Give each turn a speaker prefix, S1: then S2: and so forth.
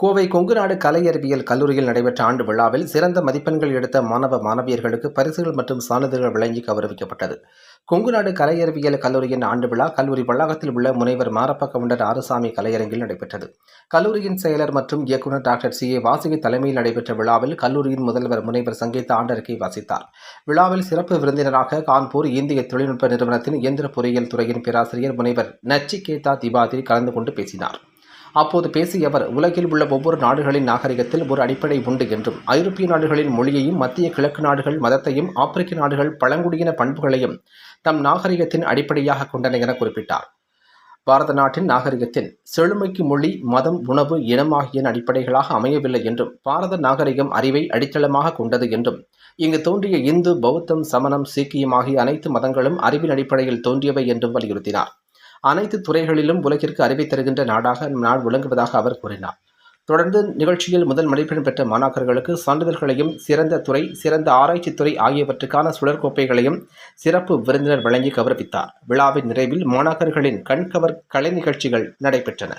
S1: கோவை கொங்குநாடு கலை அறிவியல் கல்லூரியில் நடைபெற்ற ஆண்டு விழாவில் சிறந்த மதிப்பெண்கள் எடுத்த மாணவ மாணவியர்களுக்கு பரிசுகள் மற்றும் சான்றிதழ்கள் வழங்கி கௌரவிக்கப்பட்டது. கொங்குநாடு கலை அறிவியல் கல்லூரியின் ஆண்டு விழா கல்லூரி வளாகத்தில் உள்ள முனைவர் மாரப்ப கவுண்டர் ஆறுசாமி கலையரங்கில் நடைபெற்றது. கல்லூரியின் செயலர் மற்றும் இயக்குநர் டாக்டர் சி ஏ வாசுகி தலைமையில் நடைபெற்ற விழாவில் கல்லூரியின் முதல்வர் முனைவர் சங்கீதா ஆண்டறிக்கை வாசித்தார். விழாவில் சிறப்பு விருந்தினராக கான்பூர் இந்திய தொழில்நுட்ப நிறுவனத்தின் இயந்திர பொறியியல் துறையின் பேராசிரியர் முனைவர் நச்சிகேதா திபாதி கலந்து கொண்டு பேசினார். அப்போது பேசிய அவர் உலகில் உள்ள ஒவ்வொரு நாடுகளின் நாகரிகத்தில் ஒரு அடிப்படை உண்டு என்றும் ஐரோப்பிய நாடுகளின் மொழியையும் மத்திய கிழக்கு நாடுகள் மதத்தையும் ஆப்பிரிக்க நாடுகள் பழங்குடியின பண்புகளையும் தம் நாகரிகத்தின் அடிப்படையாக கொண்டன என குறிப்பிட்டார். பாரத நாட்டின் நாகரிகத்தில் செழுமைக்கு மொழி மதம் உணவு இனம் ஆகிய அடிப்படைகளாக அமையவில்லை என்றும் பாரத நாகரிகம் அறிவை அடித்தளமாக கொண்டது என்றும் இங்கு தோன்றிய இந்து பௌத்தம் சமணம் சீக்கியம் ஆகிய அனைத்து மதங்களும் அறிவின் அடிப்படையில் தோன்றியவை என்றும் வலியுறுத்தினார். அனைத்து துறைகளிலும் உலகிற்கு அறிவை தருகின்ற நாடாக நம் நாடு விளங்குவதாக அவர் கூறினார். தொடர்ந்து நிகழ்ச்சியில் முதல் மதிப்பெண் பெற்ற மாணாக்கர்களுக்கு சான்றிதழ்களையும் சிறந்த துறை சிறந்த ஆராய்ச்சி துறை ஆகியவற்றுக்கான சுழற்கோப்பைகளையும் சிறப்பு விருந்தினர் வழங்கி கௌரவித்தார். விழாவின் நிறைவில் மாணாக்கர்களின் கண்கவர் கலை நிகழ்ச்சிகள் நடைபெற்றன.